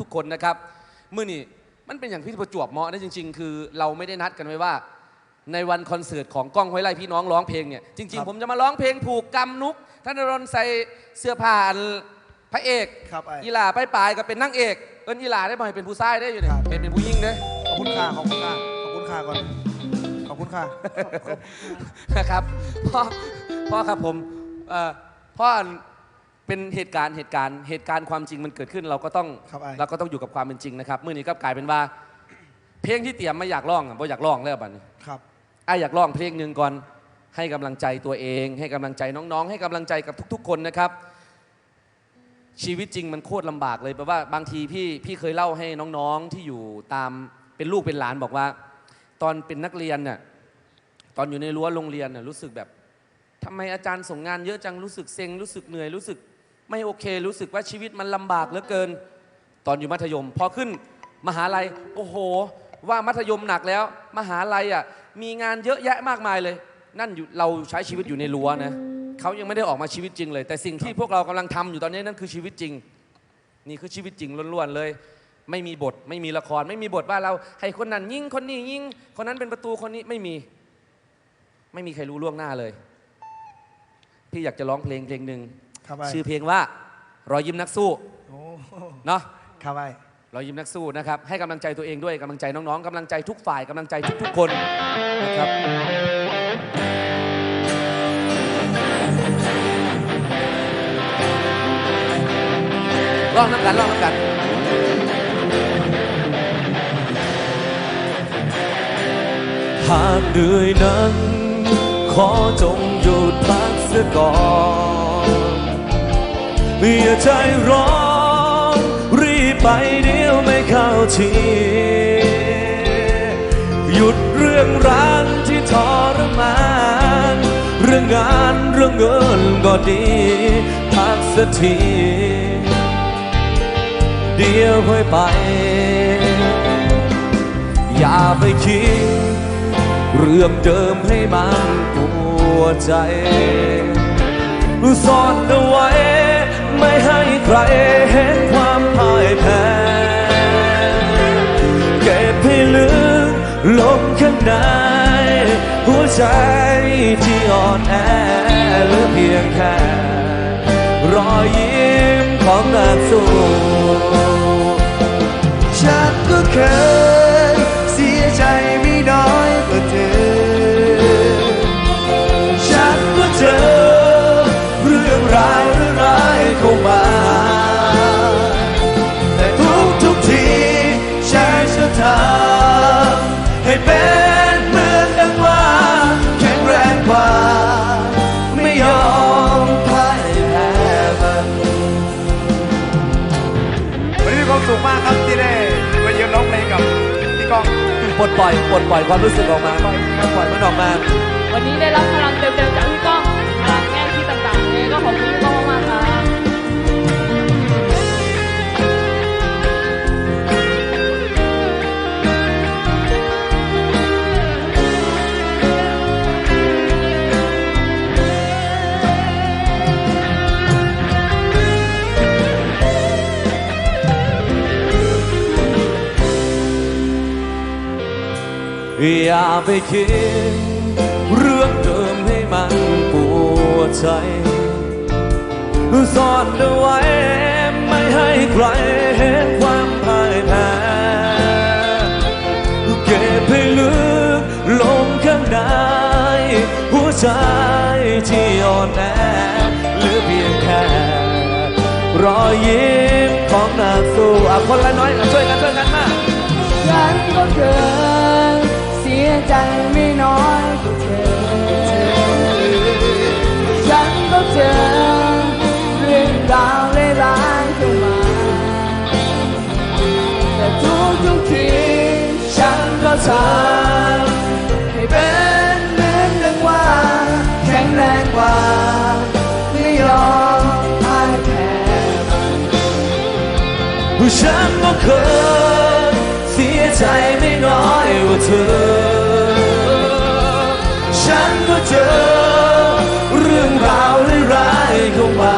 ทุกๆ คนนะครับมื่อนี้มันเป็นอย่างที่ประจวบเหมาะนะจริง ๆ คือเราไม่ได้นัดกันไว้ว่า ในวันคอนเสิร์ตของก้องห้วยไร่พี่น้องร้องเพลงเนี่ยจริงครับๆผมจะมาร้องเพลงผูกกรรมนุกธนรนใส่เสื้อผ้าอันพระเอกครับไอ้ อีหลาไปปลายๆก็เป็นนางเอกเอิ้นอีหลาได้บ่อยเป็นผู้ชายได้อยู่เนี่ยครับ เป็นเป็นผู้หญิงเด้ ขอบคุณค่ะขอบคุณค่ะขอบคุณค่ะก่อนขอบคุณค่ะ นะครับพ่อพ่อครับผมเอ่อพ่อ เป็นเหตุการณ์เหตุการณ์เหตุการณ์ความจริงมันเกิดขึ้นเราก็ต้องครับไอ้ เราก็ต้องอยู่กับความเป็นจริงนะครับเมื่อนี้ก็กลายเป็นว่า เพลงที่เตรียมไม่อยากร้องอะบ่อยากร้องแล้วบัดนี้ครับ ไอ้ายอยากร้องเพลงหนึ่งก่อนให้กำลังใจตัวเอง ให้กำลังใจน้องๆ ให้กำลังใจกับทุก ๆ คนนะครับ ชีวิตจริงมันโคตรลำบากเลยแปลว่าบางทีพี่พี่เคยเล่าให้น้องๆที่อยู่ตามเป็นลูกเป็นหลานบอกว่า ตอนเป็นนักเรียนเนี่ยตอนอยู่ในรั้วโรงเรียนน่ะรู้สึกแบบทำไมอาจารย์ส่งงานเยอะจังรู้สึกเซ็งรู้สึกเหนื่อยรู้สึก ไม่โอเค รู้สึกว่าชีวิตมันลำบากเหลือเกิน ตอนอยู่มัธยม พอขึ้นมหาลัยโอ้โห ว่ามัธยมหนักแล้ว มหาลัยอะมีงานเยอะแยะมากมายเลย นั่นอยู่เราใช้ชีวิตอยู่ในรั้วนะเขายังไม่ได้ออกมาชีวิตจริงเลย แต่สิ่งที่พวกเรากำลังทำอยู่ตอนนี้นั่นคือชีวิตจริง นี่คือชีวิตจริงล้วนๆเลย ไม่มีบทไม่มีละคร ไม่มีบทว่าเราให้คนนั้นยิงคนนี้ยิงคนนั้นเป็นประตูคนนี้ไม่มี ไม่มีใครรู้ล่วงหน้าเลย พี่อยากจะร้องเพลงเพลงหนึ่ง ครับไอ้ชื่อเพลงว่ารอยยิ้มนักสู้โอ้เนาะครับไอ้รอยยิ้มนักสู้นะครับให้กำลังใจตัวเองด้วยกำลังใจน้องๆกำลังใจทุกฝ่ายกำลังใจทุกๆคนนะครับร้องน้ำกันร้องน้ำกันหากเหนื่อยนั้น ขอจงหยุดพักเสียก่อน อย่าใจร้อนรีบไปเดียวไม่เข้าทีหยุดเรื่องร้านที่ทรมาน เรื่องงานเรื่องเงินก็ดีพักสักทีเดี๋ยวค่อยไป อย่าไปคิด เรื่องเดิมให้มันปวดใจซ่อนเอาไว้ ไม่ให้ใครเห็นความพ่ายแพ้เก็บให้ลึกลงข้างใน หัวใจที่อ่อนแอเหลือเพียงแค่ รอยยิ้มของนักสู้ฉันก็เคย ปลดปล่อยปลดปล่อยความรู้สึกออกมาปล่อยปล่อยมันออกมา วันนี้ได้รับพลังเต็มๆจากพี่ก้องพลัง อย่าไปคิดเรื่องเดิมให้มันปวดใจซ่อนเอาไว้ไม่ให้ใครเห็นความพ่ายแพ้เก็บให้ลึกลงข้างในหัวใจที่อ่อนแอเหลือเพียงแค่รอยยิ้มของนักสู้คนละน้อยช่วยกันช่วยกันมาฉันก็เคยเสีย ใจไม่น้อยกว่าเธอฉันก็เจอเรื่องราวร้ายๆเข้ามาแต่ทุกทุกทีฉันก็ทำให้เป็นเหมือนดังว่าแข็งแรงกว่าไม่ยอมพ่ายแพ้ฉันก็เคยเสียใจไม่น้อยกว่าเธอ เจอ เรื่องราวร้ายๆเข้ามา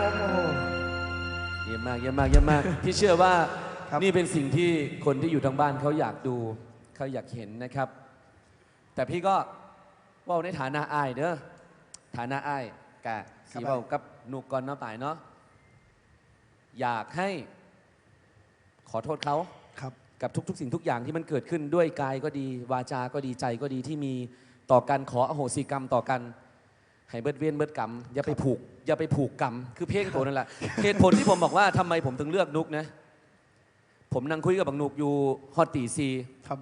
ครับผมโอ้โห เยี่ยมมากเยี่ยมมากเยี่ยมมากพี่เชื่อว่าครับ นี่เป็นสิ่งที่คนที่อยู่ทางบ้านเขาอยากดูเขาอยากเห็นนะครับ แต่พี่ก็เว่าในฐานะอายเด้อฐานะอายกะสีเว่ากับหนุกก่อนเนาะป่ายเนาะอยากให้ขอโทษเขา ครับ กับทุก ๆ สิ่งทุกอย่างที่มันเกิดขึ้นด้วยกายก็ดี วาจาก็ดีใจก็ดีที่มีต่อกันขออโหสิกรรมต่อกัน ให้เบิดเวียนเบิดกรรมอย่าไปผูกอย่าไปผูกกรรมคือเพลงตัวนั่นแหละเหตุผลที่ผมบอกว่าทำไมผมถึงเลือกนุกนะ ผมนั่งคุยกับบังนุกอยู่ฮอตตีซีครับ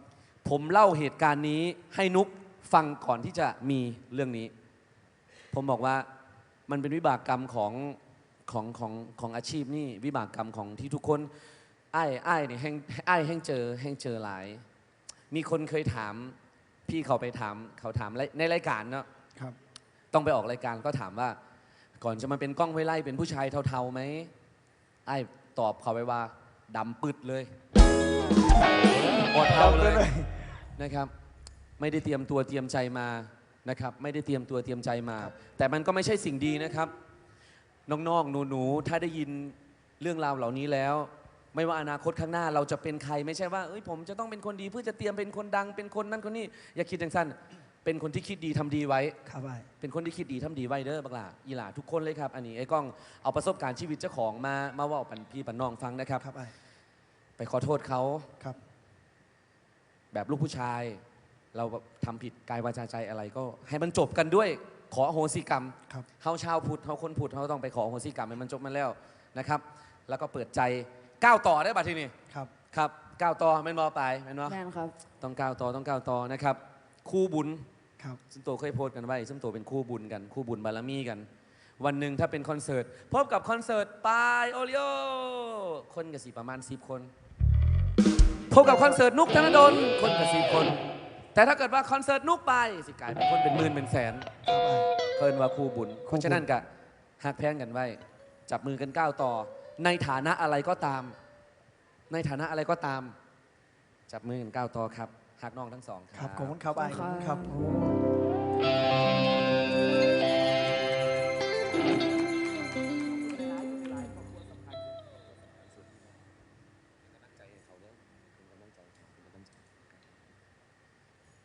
ผมเล่าเหตุการณ์นี้ให้นุกฟังก่อนที่จะมีเรื่องนี้ ผมบอกว่ามันเป็นวิบากกรรมของของของของอาชีพนี่วิบากกรรมของที่ทุกคนไอ้ไอ้ายเนี่ยแห้งไอ้ายแห้งเจอแห้งเจอหลาย มีคนเคยถามพี่เขาไปถามเขาถามในรายการเนาะครับ ต้องไปออกรายการก็ถามว่า ก่อนจะมาเป็นกล้องห้วยไล่เป็นผู้ชายเทาๆไหมไอ้ตอบเขาไปว่าดำปึดเลยอดเทาเลยนะครับ ไม่ได้เตรียมตัวเตรียมใจมานะครับ ไม่ได้เตรียมตัวเตรียมใจมา แต่มันก็ไม่ใช่สิ่งดีนะครับน้องๆหนูๆถ้าได้ยินเรื่องราวเหล่านี้แล้ว ไม่ว่าอนาคตข้างหน้าเราจะเป็นใครไม่ใช่ว่าเอ้ยผมจะต้องเป็นคนดีเพื่อจะเตรียมเป็นคนดังเป็นคนนั้นคนนี้อย่าคิดอย่างสั้น เป็นคนที่คิดดีทำดีไว้ ครับไอ้เป็นคนที่คิดดีทำดีไว้เด้อบักหลาอีหลาทุกคนเลยครับ อันนี้ไอ้กล้องเอาประสบการณ์ชีวิตเจ้าของมามาเว่าปันพี่ปันน้องฟังนะครับ ครับไอ้ไปขอโทษเขาครับ แบบลูกผู้ชาย เราแบบทำผิดกายวาจาใจอะไรก็ ให้มันจบกันด้วยขออโหสิกรรม ครับ เฮาชาวพุทธเฮาคนพุทธเฮาต้องไปขออโหสิกรรมให้มันจบมันแล้วนะครับ แล้วก็เปิดใจก้าวต่อได้บัดทีนี้ครับ ครับก้าวต่อแม่นบอไปแม่นบอแมนครับ ต้องก้าวต่อต้องก้าวต่อนะครับ คู่บุญ ครับซึ่งโตเคยโพสต์กันไว้ซึ่งโตเป็นคู่บุญกันคู่บุญบารมีกัน วันหนึ่งถ้าเป็นคอนเสิร์ตพบกับคอนเสิร์ตปายโอริโอคนกับสีประมาณ10คน พบกับคอนเสิร์ตนุกธนดลคนกับสิบคน แต่ถ้าเกิดว่าคอนเสิร์ตนุกไปสิกลายเป็นคนเป็นหมื่นเป็นแสนครับไอ้เพิ่นว่าคู่บุญเพราะฉะนั้นกะหักแพงกันไว้ จับมือกันก้าวต่อ ในฐานะอะไรก็ตาม ในฐานะอะไรก็ตาม จับมือกันก้าวต่อครับ หักน้องทั้งสองคครัรับบขอบคุณครับไอ้ขอบคุณครับ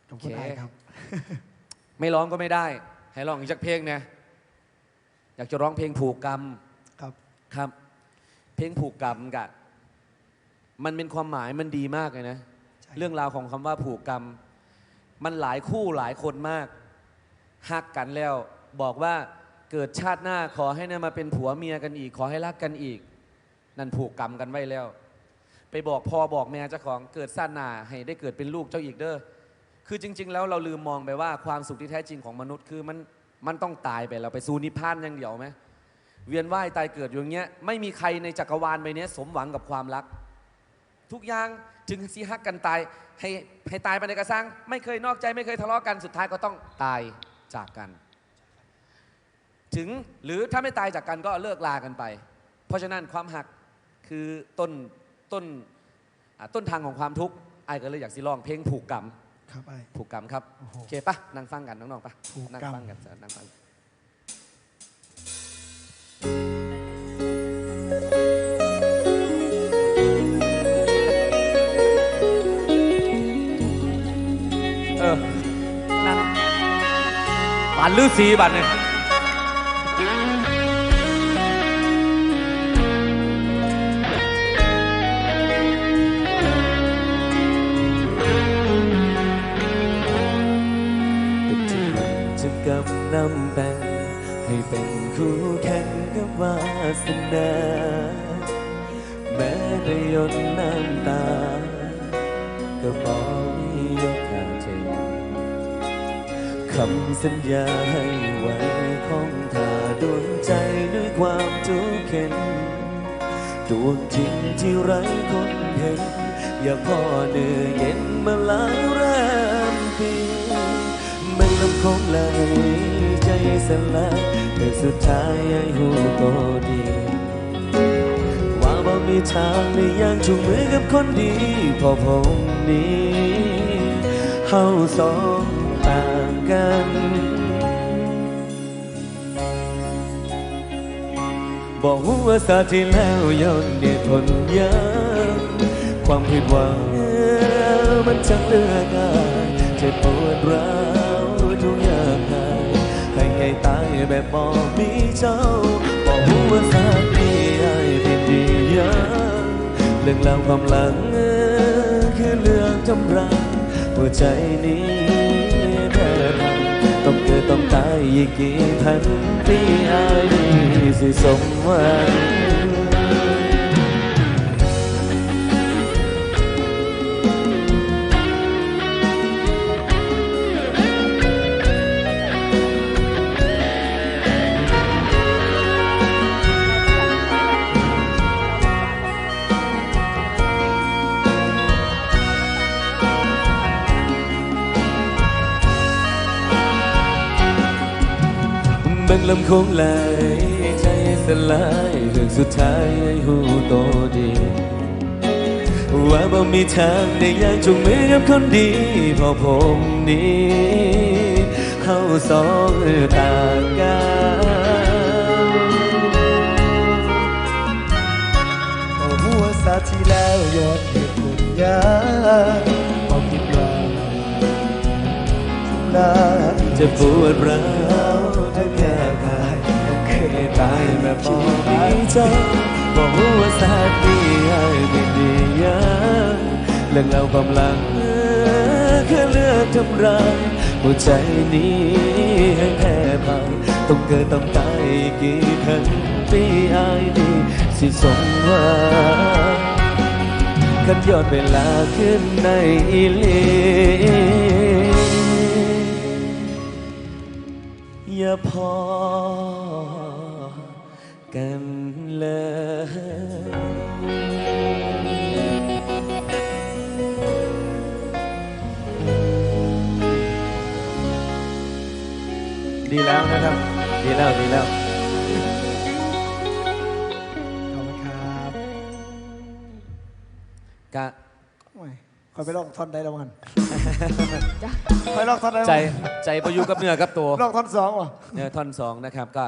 ขอบคุณไอ้ครับ ไม่ร้องก็ไม่ได้ ให้ร้องอีกสักเพลงเนี่ยอยากจะร้องเพลงผูกกรรม ครับ ครับ เพลงผูกกรรมกะมันเป็นความหมายมันดีมากเลยนะใช่ เรื่องราวของคำว่าผูกกรรม มันหลายคู่หลายคนมากฮักกันแล้ว บอกว่าเกิดชาติหน้าขอให้ได้มาเป็นผัวเมียกันอีก ขอให้รักกันอีก นั่นผูกกรรมกันไว้แล้ว ไปบอกพ่อบอกแม่เจ้าของเกิดชาติหน้าให้ได้เกิดเป็นลูกเจ้าอีกเด้อคือจริง ๆ แล้วเราลืมมองไปว่าความสุขที่แท้จริงของมนุษย์คือมันมันต้องตายไปเราไปสู่นิพพานอย่างเดียวไหมเวียนว่ายตายเกิดอย่างเงี้ยไม่มีใครในจักรวาลใบเนี้ยสมหวังกับความรัก ทุกอย่างจึงซีฮักกันตายให้ให้ตายไปในกระซังไม่เคยนอกใจไม่เคยทะเลาะกันสุดท้ายก็ต้องตายจากกัน ถึงหรือถ้าไม่ตายจากกันก็เลิกลากันไป เพราะฉะนั้นความหักคือต้นต้นอ่าต้นทางของความทุกข์ไอ้ายก็เลยอยากสิลองเพลงผูกกรรมครับไอ้ผูกกรรมครับโอ้โหโอเคปะนั่งฟังกันน้องๆปะผูกกรรมนั่งฟังกันเถอะนั่งฟัง บานลือสีบันเนี่ยจะกำนำแบ่งให้เป็นคู่แข่งกับวาสนาแม้ในยนน้ำตา ก็บอ คำสัญญาให้ไว้ของเธอดวงใจด้วยความทุกข์เข็นดวงจริงที่ไร้คนเห็น อย่าพ่อเนื้อเย็นมาหลายแรมปีมันลำคงไหลใจสลายแต่สุดท้ายให้หูโตดีว่าบ่มีทางในยังจูงมือกับคนดี พอผมนี้เฮาสอง กัน บอกว่าสาที่แล้วย้อนเดียทนยังความผิดหวังมันจังเลือกกายเจ็บปวดร้าวทุกอย่างหายให้ไงตายแบบบ่มีเจ้าบอกว่าสาที่ให้เป็นดียังเรื่องราวความหลังคือเรื่องจำรังหัวใจนี้ ต้องตายอีกังเบิ่งลำคงไหลใจสลายเรื่องสุดท้ายให้หูโตดี ว่าบ่มีทางได้ยากจุงมือกับคนดีเพอผมนี้เข้าสองต่างกันเอาหัวสาที่แล้วยอนเหตุผลยากความผิดวังลาจะปวดร้าว เคยตายแบบบ่มีเจ้าบอกว่าสาดีให้ไม่ดียังเรื่องเราความหลังแค่เลือกทำร้ายหัวใจนี้ให้แพ้พังต้องเกิดต้องตายอีกกี่พันปีอายนี่สิสมหวังขันย้อนเวลาขึ้นในอีลีอย่าพอ กันเลยดีแล้วนะครับ ดีแล้ว ดีแล้ว ขอบคุณครับกะโอ้ยคอยไปลอกท่อนได้แล้วมันคอยลอกท่อนได้แล้วใจ ใจประยุกับเนื้อกับตัวลอกท่อนสองว่ะ เนี่ยท่อนสองนะครับก็